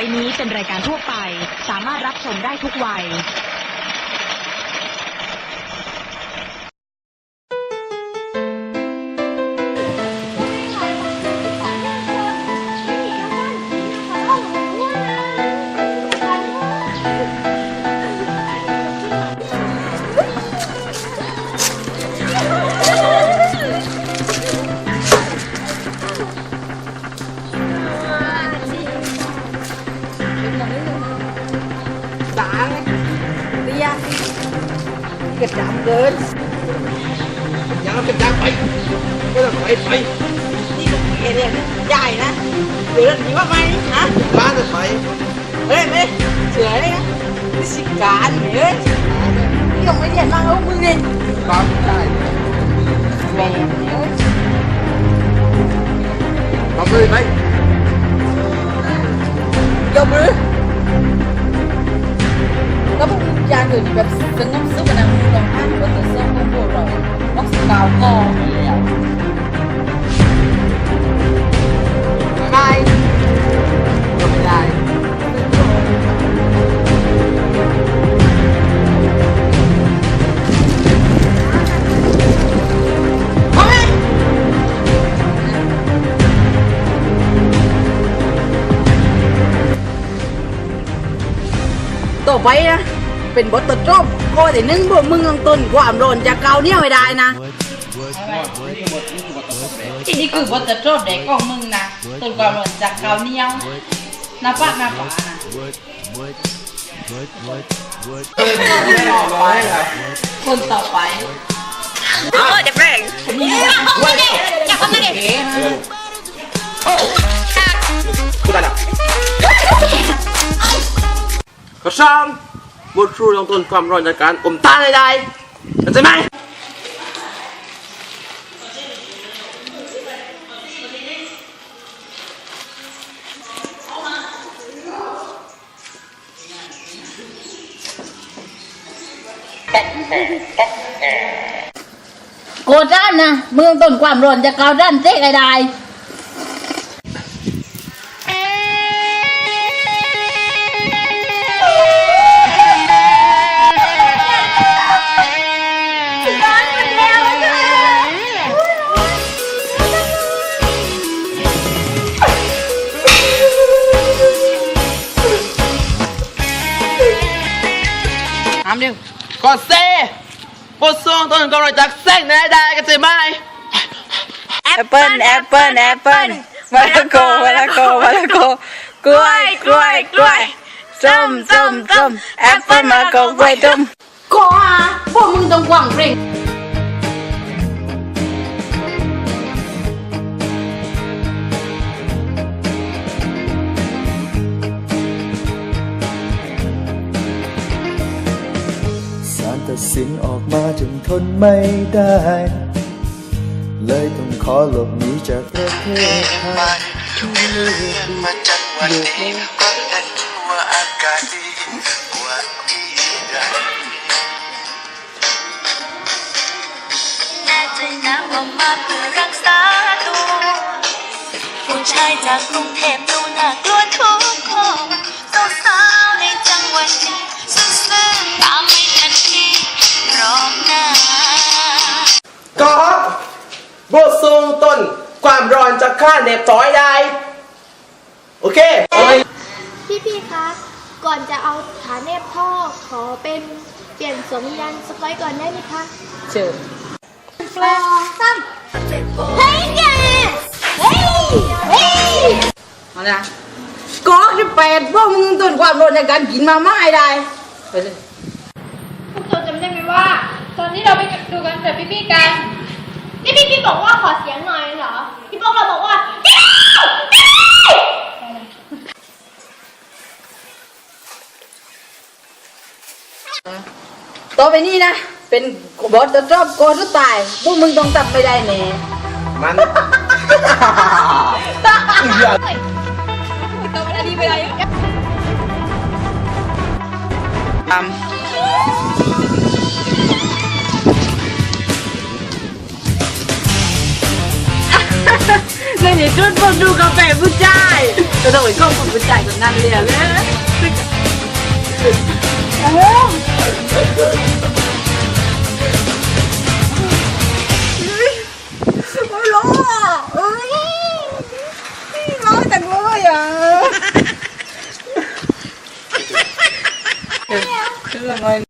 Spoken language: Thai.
ไปนี้เป็นรายการทั่วไป สามารถรับชมได้ทุกวัยต กระดำเกินยังเอาเป็นยางไปก็ต้องไปไปนี่ก็เกเรียนใหญ่นะเดือนนี้ว่าไหมฮะบ้านจะไปเฮ้ยไม่เสือเลยนะนี่สิการเฮ้ยนี่ยังไม่เรียนมาเอามึงเลยบ้านได้แม่เฮ้ยทำเลยไหมยกมือแล้วพวกยานอื่นแบบสงบสุขนะ ตรงข้ามก็จะส่งพวกเราวัคซีน กาวก็มีแล้วไม่ก็ไม่ได้ต่อไปนะเป็นบทตดจบก็แต่นึ่งพวกมึงต้องต้นความร้อนจากเกาเนี่ยไม่ได้นะที่นี่คือบทตดจบเด็กของมึงนะต้นความร้อนจากเกาเนี่ยนาปากนาปานะคนต่อไปกูได้ละข้อสาม บทครูลงต้นความร้อนจากการอมตาใดๆเข้าใจไหมโกด้านนะมึงต้นความร้อนจากเกาด้านเจ๊กได้ ถามเดียวข้อเซบททรงต้นความร้อนจากแสงใดๆเข้าใจ ไหมแอปเปิ้ลแอปเปิ้ลแอปเปิ้ลมะละกอมะละกอมะละกอกล้วยกล้วยกล้วยส้มส้มส้มแอปเปิ้ลมะละกอกล้วยส้มขออะพวกมึงต้องกว่างเพลงสารตัดสินออกมาจนทนไม่ได้ เลยต้องขอหลบหนีจากประเทศไทยมาจัดวันนี้เพราะฉันรู้ว่าอากาศดี น่ใจนะว่ามาเพื่อรักษาตัวผู้ชายจากกรุงเทพดูน่ากลัวทุกคนสาวๆในจังหวัดนี้ซื่อๆตามไม่ทันทีพร้อมหน้าก็บททรงต้นความร้อนจากข้าเน็บต่อยได้ โอเคโอ้ยพี่พี่ๆคะ ก่อนจะเอาฐานเนบพ่อขอเป็นเปลี่ยนสวมยันสกอยก่อนได้ไหมคะ เชิญ สองสามเฮ้ยแกเฮ้ยเฮ้ยเอาละกอกที่แปดพวกมึงต้นความร้อนจาการกินมาม่าให้ได้ไปเลยพวกเธอจำได้ไหมว่า ตอนที่เราไปดูกันเสิร์ตพี่ๆกัน นี่พี่พี่บอกว่าขอเสียงหน่อยเหรอ พี่พวกเราบอกว่าต่อไปนี้นะ เป็นบทจะชอบโกสุดตายพวกมึงต้องตับไม่ได้แน่มันตัวมันดีไปเลยตามในที่สุดผมดูกาแฟผู้ชายก็ต้องไปกล้องคนผู้ใจคนนั้นเลยอะเลย คือละงอย